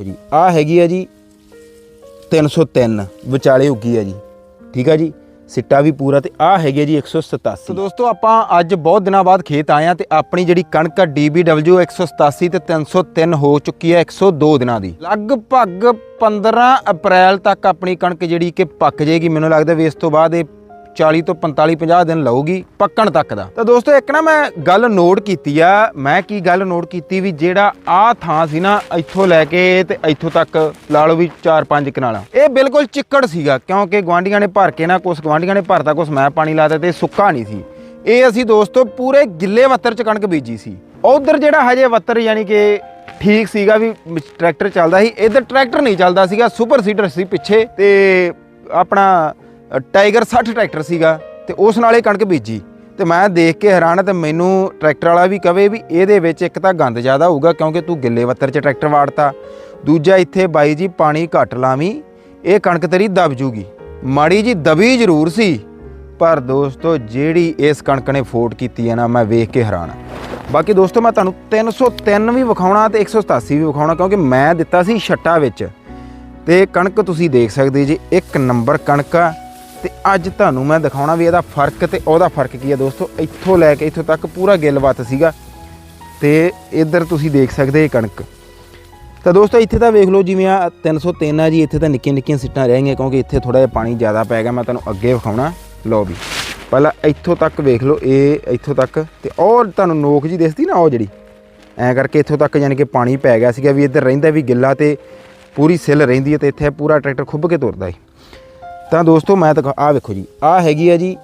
ਦੇਖੋ ਜੀ ਆ ਹੈਗੀ ਆ ਜੀ 303 ਵਿਚਾਲੇ ਉੱਗੀ ਆ ਜੀ। ਠੀਕ ਆ ਜੀ, ਸਿੱਟਾ ਵੀ ਪੂਰਾ ਤੇ ਆ ਹੈਗੀ ਆ ਜੀ 187 ਸੋ ਦੋਸਤੋ, ਆਪਾਂ ਅੱਜ ਬਹੁਤ ਦਿਨਾਂ ਬਾਅਦ ਖੇਤ ਆਏ ਆ ਤੇ ਆਪਣੀ ਜਿਹੜੀ ਕਣਕ ਆ DBW 187 ਤੇ 303 ਹੋ ਚੁੱਕੀ ਹੈ 102 ਦਿਨਾਂ ਦੀ। ਲਗਭਗ 15 ਅਪ੍ਰੈਲ ਤੱਕ ਆਪਣੀ ਕਣਕ ਜਿਹੜੀ ਕਿ ਪੱਕ ਜਾਏਗੀ, ਮੈਨੂੰ ਲੱਗਦਾ ਵੀ ਇਸ ਤੋਂ ਬਾਅਦ ਇਹ 40 ਤੋਂ 45 50 ਦਿਨ ਲਊਗੀ ਪੱਕਣ ਤੱਕ ਦਾ। ਤਾਂ ਦੋਸਤੋ, ਇੱਕ ਨਾ ਮੈਂ ਗੱਲ ਨੋਟ ਕੀਤੀ ਆ। ਮੈਂ ਕੀ ਗੱਲ ਨੋਟ ਕੀਤੀ ਵੀ ਜਿਹੜਾ ਆ ਥਾਂ ਸੀ ਨਾ, ਇੱਥੋਂ ਲੈ ਕੇ ਤੇ ਇੱਥੋਂ ਤੱਕ, ਲਾ ਲਓ ਵੀ 4-5 ਕਨਾਲਾਂ। ਇਹ ਬਿਲਕੁਲ ਚਿੱਕੜ ਸੀਗਾ, ਕਿਉਂਕਿ ਗਵਾਂਢੀਆਂ ਨੇ ਭਰ ਕੇ ਨਾ ਕੁਛ ਗਵਾਂਢੀਆਂ ਨੇ ਭਰਤਾ ਕੁਛ, ਮੈਂ ਪਾਣੀ ਲਾਤਾ ਤੇ ਸੁੱਕਾ ਨਹੀਂ ਸੀ। ਇਹ ਅਸੀਂ ਦੋਸਤੋ ਪੂਰੇ ਗਿੱਲੇ ਵੱਤਰ ਚ ਕਣਕ ਬੀਜੀ ਸੀ। ਉਧਰ ਜਿਹੜਾ ਹਜੇ ਵੱਤਰ ਯਾਨੀ ਕਿ ਠੀਕ ਸੀਗਾ ਵੀ ਟਰੈਕਟਰ ਚੱਲਦਾ ਸੀ, ਇਧਰ ਟਰੈਕਟਰ ਨਹੀਂ ਚੱਲਦਾ ਸੀਗਾ, ਸੁਪਰ ਸੀਡਰ ਸੀ ਪਿੱਛੇ ਤੇ ਆਪਣਾ ਟਾਈਗਰ 60 ਟਰੈਕਟਰ ਸੀਗਾ ਤੇ ਉਸ ਨਾਲ ਇਹ ਕਣਕ ਬੀਜੀ। ਤੇ ਮੈਂ ਦੇਖ ਕੇ ਹੈਰਾਨ ਆ ਤੇ ਮੈਨੂੰ ਟਰੈਕਟਰ ਵਾਲਾ ਵੀ ਕਵੇ ਵੀ ਇਹਦੇ ਵਿੱਚ ਇੱਕ ਤਾਂ ਗੰਦ ਜ਼ਿਆਦਾ ਹੋਊਗਾ ਕਿਉਂਕਿ ਤੂੰ ਗਿੱਲੇ ਵੱਤਰ 'ਚ ਟਰੈਕਟਰ ਵਾੜਤਾ। ਦੂਜਾ ਇੱਥੇ ਬਾਈ ਜੀ ਪਾਣੀ ਘੱਟ ਲਾਵੀਂ, ਇਹ ਕਣਕ ਤੇਰੀ ਦਬ ਜੂਗੀ। ਮਾੜੀ ਜੀ ਦਬੀ ਜ਼ਰੂਰ ਸੀ, ਪਰ ਦੋਸਤੋ ਜਿਹੜੀ ਇਸ ਕਣਕ ਨੇ ਫੋਟ ਕੀਤੀ ਹੈ ਨਾ, ਮੈਂ ਵੇਖ ਕੇ ਹੈਰਾਨ ਬਾਕੀ ਦੋਸਤੋ ਮੈਂ ਤੁਹਾਨੂੰ 303 ਵੀ ਵਿਖਾਉਣਾ ਤੇ 187 ਵੀ ਵਿਖਾਉਣਾ ਕਿਉਂਕਿ ਮੈਂ ਦਿੱਤਾ ਸੀ ਛੱਟਾ ਵਿੱਚ। ਤੇ ਕਣਕ ਤੁਸੀਂ ਦੇਖ ਸਕਦੇ ਜੀ ਇੱਕ ਨੰਬਰ ਕਣਕ ਆ ਤੇ ਅੱਜ ਤੁਹਾਨੂੰ ਮੈਂ ਦਿਖਾਉਣਾ ਵੀ ਇਹਦਾ ਫ਼ਰਕ ਤੇ ਉਹਦਾ ਫ਼ਰਕ ਕੀ ਹੈ ਦੋਸਤੋ। ਇੱਥੋਂ ਲੈ ਕੇ ਇੱਥੋਂ ਤੱਕ ਪੂਰਾ ਗਿੱਲਵੱਤ ਸੀਗਾ। ਤੇ ਇੱਧਰ ਤੁਸੀਂ ਦੇਖ ਸਕਦੇ ਇਹ ਕਣਕ। ਤਾਂ ਦੋਸਤੋ, ਇੱਥੇ ਤਾਂ ਵੇਖ ਲਓ ਜਿਵੇਂ ਆ 303 ਆ ਜੀ, ਇੱਥੇ ਤਾਂ ਨਿੱਕੀਆਂ ਨਿੱਕੀਆਂ ਸਿੱਟਾਂ ਰਹਿ ਗਈਆਂ ਕਿਉਂਕਿ ਇੱਥੇ ਥੋੜਾ ਜਿਹਾ ਪਾਣੀ ਜ਼ਿਆਦਾ ਪੈ ਗਿਆ। ਮੈਂ ਤੁਹਾਨੂੰ ਅੱਗੇ ਵਿਖਾਉਣਾ। ਲਓ ਵੀ। ਪਹਿਲਾਂ ਇੱਥੋਂ ਤੱਕ ਵੇਖ ਲਓ ਇਹ ਇੱਥੋਂ ਤੱਕ ਤੇ ਉਹ ਤੁਹਾਨੂੰ ਨੋਕ ਜੀ ਦਿਸਦੀ ਨਾ ਉਹ ਜਿਹੜੀ। ਐਂ ਕਰਕੇ ਇੱਥੋਂ ਤੱਕ ਯਾਨੀ ਕਿ ਪਾਣੀ ਪੈ ਗਿਆ ਸੀਗਾ ਵੀ ਇੱਧਰ ਰਹਿੰਦਾ ਵੀ ਗਿੱਲਾ ਤੇ ਪੂਰੀ ਸਿੱਲ ਰਹਿੰਦੀ ਹੈ ਤੇ ਇੱਥੇ ਪੂਰਾ ਟਰੈਕਟਰ ਖੁੱਭ ਕੇ ਤੁਰਦਾ ਹੈ ਤਾਂ ਦੋਸਤੋ ਮੈਂ ਤਾਂ ਆਹ ਵੇਖੋ ਜੀ, ਆਹ ਹੈਗੀ ਆ ਜੀ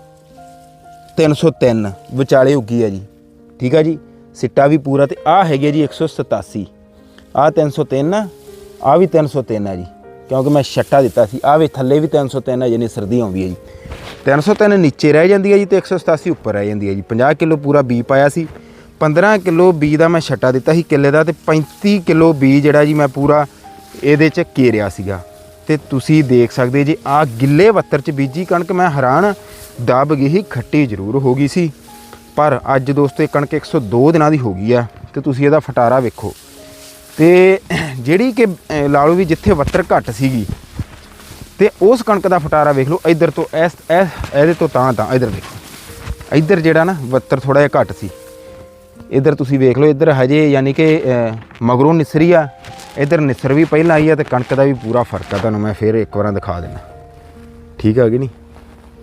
303 ਵਿਚਾਲੇ ਉੱਗੀ ਆ ਜੀ, ਠੀਕ ਆ ਜੀ, ਸਿੱਟਾ ਵੀ ਪੂਰਾ ਤੇ ਆਹ ਹੈਗੇ ਆ ਜੀ 187 ਆਹ 303 ਆ ਆਹ ਵੀ 303 ਆ ਜੀ, ਕਿਉਂਕਿ ਮੈਂ ਛੱਟਾ ਦਿੱਤਾ ਸੀ, ਆਹ ਵੀ ਥੱਲੇ ਵੀ 303 ਆ ਜਿਹਨੇ ਸਰਦੀ ਆਉਂਦੀ ਹੈ ਜੀ। 303 ਨੀਚੇ ਰਹਿ ਜਾਂਦੀ ਹੈ ਜੀ ਤੇ 187 ਉੱਪਰ ਰਹਿ ਜਾਂਦੀ ਹੈ ਜੀ 50 ਕਿਲੋ ਪੂਰਾ ਬੀ ਪਾਇਆ ਸੀ 15 ਕਿਲੋ ਬੀ ਦਾ ਮੈਂ ਛੱਟਾ ਦਿੱਤਾ ਸੀ ਕਿੱਲੇ ਦਾ ਤੇ 35 ਕਿਲੋ ਬੀ ਜਿਹੜਾ ਜੀ ਮੈਂ ਪੂਰਾ ਇਹਦੇ ਚ ਘੇਰਿਆ ਸੀਗਾ। ਤੇ ਤੁਸੀਂ ਦੇਖ ਸਕਦੇ ਜੇ ਆ ਗਿੱਲੇ ਵੱਤਰ ਚ ਬੀਜੀ ਕਣਕ ਮੈਂ ਹੈਰਾਨ ਦਬ ਗਈ ਖੱਟੀ ਜ਼ਰੂਰ ਹੋ ਗਈ ਸੀ। ਪਰ ਅੱਜ ਦੋਸਤੋ ਇਹ ਕਣਕ 102 ਦਿਨਾਂ ਦੀ ਹੋ ਗਈ ਆ ਤੇ ਤੁਸੀਂ ਇਹਦਾ ਫਟਾਰਾ ਵੇਖੋ। ਤੇ ਜਿਹੜੀ ਕਿ ਅਹ, ਲਾ ਲਓ ਵੀ ਜਿੱਥੇ ਵੱਤਰ ਘੱਟ ਸੀਗੀ ਤੇ ਉਸ ਕਣਕ ਦਾ ਫਟਾਰਾ ਵੇਖ ਲਓ ਇੱਧਰ ਤੋਂ ਇਸ ਇਸ ਇਹਦੇ ਤੋਂ ਤਾਂ ਤਾਂ ਇੱਧਰ ਦੇਖੋ। ਇੱਧਰ ਜਿਹੜਾ ਨਾ ਵੱਤਰ ਥੋੜਾ ਜਿਹਾ ਘੱਟ ਸੀ। ਇੱਧਰ ਤੁਸੀਂ ਵੇਖ ਲਓ ਇੱਧਰ ਹਜੇ ਯਾਨੀ ਕਿ ਮਗਰੋਂ ਨਿਸਰੀ ਆ ਇੱਧਰ ਨਿਸਰ ਵੀ ਪਹਿਲਾਂ ਆਈ ਆ ਤੇ ਕਣਕ ਦਾ ਵੀ ਪੂਰਾ ਫ਼ਰਕ ਆ ਤੁਹਾਨੂੰ ਮੈਂ ਫੇਰ ਇੱਕ ਵਾਰਾਂ ਦਿਖਾ ਦਿੰਦਾ। ਠੀਕ ਆ ਕਿ ਨਹੀਂ?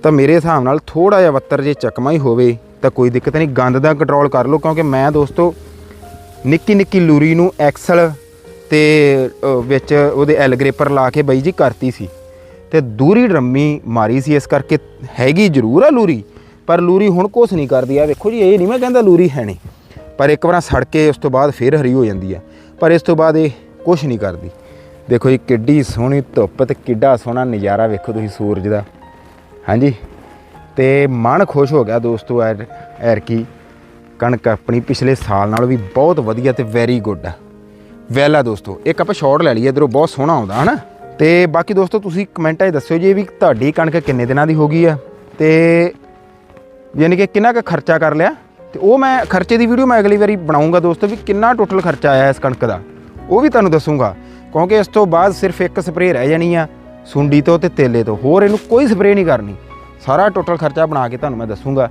ਤਾਂ ਮੇਰੇ ਹਿਸਾਬ ਨਾਲ ਥੋੜਾ ਜਿਹਾ ਵੱਤਰ ਜੇ ਚੱਕਮਾ ਹੀ ਹੋਵੇ ਤਾਂ ਕੋਈ ਦਿੱਕਤ ਨਹੀਂ। ਗੰਦ ਦਾ ਕੰਟਰੋਲ ਕਰ ਲਓ ਕਿਉਂਕਿ ਮੈਂ ਦੋਸਤੋ ਨਿੱਕੀ ਨਿੱਕੀ ਲੂਰੀ ਨੂੰ ਐਕਸਲ ਤੇ ਵਿੱਚ ਉਹਦੇ ਐਲ ਗ੍ਰੇਪਰ ਲਾ ਕੇ ਬਈ ਜੀ ਕਰਤੀ ਸੀ। ਤੇ ਦੂਰੀ ਡਰਮੀ ਮਾਰੀ ਸੀ, ਇਸ ਕਰਕੇ ਹੈਗੀ ਜ਼ਰੂਰ ਆ ਲੂਰੀ। ਪਰ ਲੂਰੀ ਹੁਣ ਕੁਛ ਨਹੀਂ ਕਰਦੀ। ਆ ਵੇਖੋ ਜੀ, ਇਹ ਨਹੀਂ ਮੈਂ ਕਹਿੰਦਾ ਲੂਰੀ ਹੈ ਨਹੀਂ। ਪਰ ਇੱਕ ਵਾਰ ਸੜ ਕੇ ਉਸ ਤੋਂ ਬਾਅਦ ਫੇਰ ਹਰੀ ਹੋ ਜਾਂਦੀ ਆ। ਪਰ ਇਸ ਤੋਂ ਬਾਅਦ ਇਹ ਕੁਛ ਨਹੀਂ ਕਰਦੀ। ਦੇਖੋ ਜੀ, ਕਿੱਡੀ ਸੋਹਣੀ ਧੁੱਪ ਤੇ ਕਿੱਡਾ ਸੋਹਣਾ ਨਜ਼ਾਰਾ ਵੇਖੋ ਤੁਸੀਂ ਸੂਰਜ ਦਾ। ਹਾਂਜੀ? ਤੇ ਮਨ ਖੁਸ਼ ਹੋ ਗਿਆ ਦੋਸਤੋ ਐਰ ਐਰ ਕੀ ਕਣਕ ਆਪਣੀ ਪਿਛਲੇ ਸਾਲ ਨਾਲੋਂ ਵੀ ਬਹੁਤ ਵਧੀਆ ਤੇ ਵੈਰੀ ਗੁੱਡ ਆ। ਵੈਲ ਆ ਦੋਸਤੋ, ਇੱਕ ਆਪਾਂ ਸ਼ਾਟ ਲੈ ਲਈਏ, ਇਧਰੋਂ ਬਹੁਤ ਸੋਹਣਾ ਆਉਂਦਾ, ਹਨਾ? ਤੇ ਬਾਕੀ ਦੋਸਤੋ, ਤੁਸੀਂ ਕਮੈਂਟਾਂ 'ਚ ਦੱਸਿਓ ਜੀ ਵੀ ਤੁਹਾਡੀ ਕਣਕ ਕਿੰਨੇ ਦਿਨਾਂ ਦੀ ਹੋ ਗਈ ਆ? ਤੇ ਯਾਨੀ ਕਿ ਕਿੰਨਾ ਕੁ ਖਰਚਾ ਕਰ ਲਿਆ? ਤੇ ਉਹ ਮੈਂ ਖਰਚੇ ਦੀ ਵੀਡੀਓ ਮੈਂ ਅਗਲੀ ਵਾਰੀ ਬਣਾਉਂਗਾ ਦੋਸਤੋ ਵੀ ਕਿੰਨਾ ਟੋਟਲ ਖਰਚਾ ਆਇਆ ਇਸ ਕਣਕ ਦਾ? ਉਹ ਵੀ ਤੁਹਾਨੂੰ ਦੱਸੂਗਾ। ਕਿਉਂਕਿ ਇਸ ਤੋਂ ਬਾਅਦ ਸਿਰਫ ਇੱਕ ਸਪਰੇਅ ਰਹਿ ਜਾਣੀ ਆ, ਸੁੰਡੀ ਤੋਂ ਤੇ ਤੇਲੇ ਤੋਂ। ਹੋਰ ਇਹਨੂੰ ਕੋਈ ਸਪਰੇਅ ਨਹੀਂ ਕਰਨੀ। ਸਾਰਾ ਟੋਟਲ ਖਰਚਾ ਬਣਾ ਕੇ ਤੁਹਾਨੂੰ ਮੈਂ ਦੱਸੂਗਾ।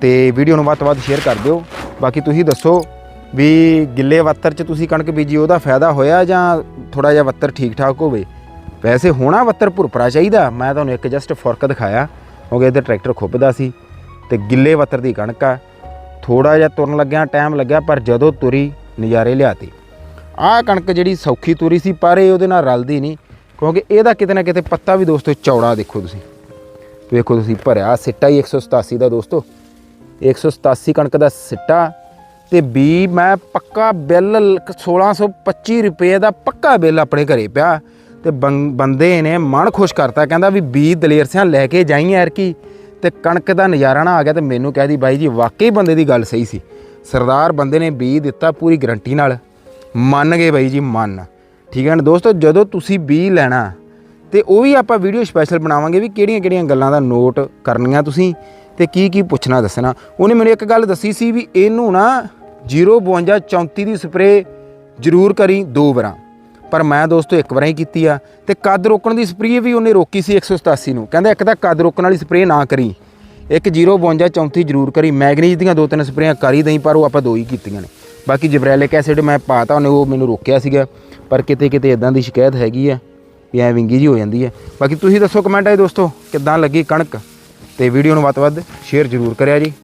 ਤੇ ਵੀਡੀਓ ਨੂੰ ਵੱਧ ਤੋਂ ਵੱਧ ਸ਼ੇਅਰ ਕਰ ਦਿਓ। ਬਾਕੀ ਤੁਸੀਂ ਦੱਸੋ ਵੀ ਗਿੱਲੇ ਵੱਤਰ 'ਚ ਤੁਸੀਂ ਕਣਕ ਬੀਜੀ, ਉਹਦਾ ਫਾਇਦਾ ਹੋਇਆ ਜਾਂ ਥੋੜਾ ਜਿਹਾ ਵੱਤਰ ਠੀਕ ਠਾਕ ਹੋਵੇ? ਵੈਸੇ ਹੋਣਾ ਵੱਤਰ ਭੁਰਪਰਾ ਚਾਹੀਦਾ। ਮੈਂ ਤੁਹਾਨੂੰ ਇੱਕ ਜਸਟ ਫ਼ਰਕ ਦਿਖਾਇਆ। ਕਿਉਂਕਿ ਇੱਧਰ ਟਰੈਕਟਰ ਖੁੱਬਦਾ ਸੀ। ਤੇ ਗਿੱਲੇ ਵੱਤਰ ਦੀ ਕਣਕ ਆ। ਥੋੜਾ ਜਿਹਾ ਤੁਰਨ ਲੱਗਿਆ ਟਾਈਮ ਲੱਗਿਆ, ਪਰ ਜਦੋਂ ਤੁਰੀ, ਨਜ਼ਾਰੇ ਲਿਆਤੀ। ਆਹ ਕਣਕ ਜਿਹੜੀ ਸੌਖੀ ਤੁਰੀ ਸੀ, ਪਰ ਇਹ ਉਹਦੇ ਨਾਲ ਰਲਦੀ ਨਹੀਂ, ਕਿਉਂਕਿ ਇਹਦਾ ਕਿਤੇ ਨਾ ਕਿਤੇ ਪੱਤਾ ਵੀ ਦੋਸਤੋ ਚੌੜਾ ਦੇਖੋ ਤੁਸੀਂ। ਵੇਖੋ ਤੁਸੀਂ ਭਰਿਆ ਸਿੱਟਾ ਹੀ 187 ਦਾ ਦੋਸਤੋ। 187 ਕਣਕ ਦਾ ਸਿੱਟਾ ਤੇ ਬੀ ਮੈਂ ਪੱਕਾ ਬਿੱਲ 1625 ਰੁਪਏ ਦਾ ਪੱਕਾ ਬਿੱਲ ਆਪਣੇ ਘਰੇ ਪਿਆ ਤੇ ਬੰ- ਬੰਦੇ ਨੇ ਮਨ ਖੁਸ਼ ਕਰਤਾ, ਕਹਿੰਦਾ ਵੀ ਬੀ ਦਲੇਰ ਸਿਆਂ ਲੈ ਕੇ ਜਾਈ ਯਾਰ ਕੀ ਤੇ ਕਣਕ ਦਾ ਨਜ਼ਾਰਾ ਨਾ ਆ ਗਿਆ ਤੇ ਮੈਨੂੰ ਕਹਿਦੀ ਬਾਈ ਜੀ, ਵਾਕਈ ਬੰਦੇ ਦੀ ਗੱਲ ਸਹੀ ਸੀ। ਸਰਦਾਰ ਬੰਦੇ ਨੇ ਬੀ ਦਿੱਤਾ ਪੂਰੀ ਗਰੰਟੀ ਨਾਲ। ਮੰਨ ਗਏ ਬਾਈ ਜੀ, ਮੰਨ। ਠੀਕ ਹੈ ਨਾ ਦੋਸਤੋ, ਜਦੋਂ ਤੁਸੀਂ ਬੀ ਲੈਣਾ, ਤੇ ਉਹ ਵੀ ਆਪਾਂ ਵੀਡੀਓ ਸਪੈਸ਼ਲ ਬਣਾਵਾਂਗੇ ਵੀ ਕਿਹੜੀਆਂ-ਕਿਹੜੀਆਂ ਗੱਲਾਂ ਦਾ ਨੋਟ ਕਰਨੀਆਂ ਤੁਸੀਂ, ਤੇ ਕੀ ਕੀ ਪੁੱਛਣਾ, ਦੱਸਣਾ। ਉਹਨੇ ਮੈਨੂੰ ਇੱਕ ਗੱਲ ਦੱਸੀ ਸੀ ਵੀ ਇਹਨੂੰ ਨਾ 05234 ਦੀ ਸਪਰੇ ਜ਼ਰੂਰ ਕਰੀ ਦੋ ਵਾਰਾਂ। ਪਰ ਮੈਂ ਦੋਸਤੋ ਇੱਕ ਵਾਰ ਹੀ ਕੀਤੀ ਆ, ਤੇ ਕੱਦ ਰੋਕਣ ਦੀ ਸਪਰੇਅ ਵੀ ਉਹਨੇ ਰੋਕੀ ਸੀ 187 ਨੂੰ। ਕਹਿੰਦਾ ਇੱਕ ਤਾਂ ਕੱਦ ਰੋਕਣ ਵਾਲੀ ਸਪਰੇਅ ਨਾ ਕਰੀ। ਇੱਕ 052 34 ਜ਼ਰੂਰ ਕਰੀ। ਮੈਗਨੀਜ਼ ਦੀਆਂ ਦੋ ਤਿੰਨ ਸਪਰੇਆਂ ਕਰ ਹੀ ਦਈ, ਪਰ ਉਹ ਆਪਾਂ ਦੋ ਹੀ ਕੀਤੀਆਂ ਨੇ। ਬਾਕੀ ਜਬਰੈਲਿਕ ਐਸਿਡ ਮੈਂ ਪਾਤਾ ਉਹਨੇ ਉਹ ਮੈਨੂੰ ਰੋਕਿਆ ਸੀਗਾ। ਪਰ ਕਿਤੇ ਕਿਤੇ ਇਦਾਂ ਦੀ ਸ਼ਿਕਾਇਤ ਹੈਗੀ ਆ ਵੀ ਐ ਵਿੰਗੀ ਜੀ ਹੋ ਜਾਂਦੀ ਹੈ ਬਾਕੀ ਤੁਸੀਂ ਦੱਸੋ ਕਮੈਂਟ ਆਏ ਦੋਸਤੋ, ਕਿੱਦਾਂ ਲੱਗੀ ਕਣਕ? ਤੇ ਵੀਡੀਓ ਨੂੰ ਵੱਧ ਤੋਂ ਵੱਧ ਸ਼ੇਅਰ ਜ਼ਰੂਰ ਕਰਿਆ ਜੀ।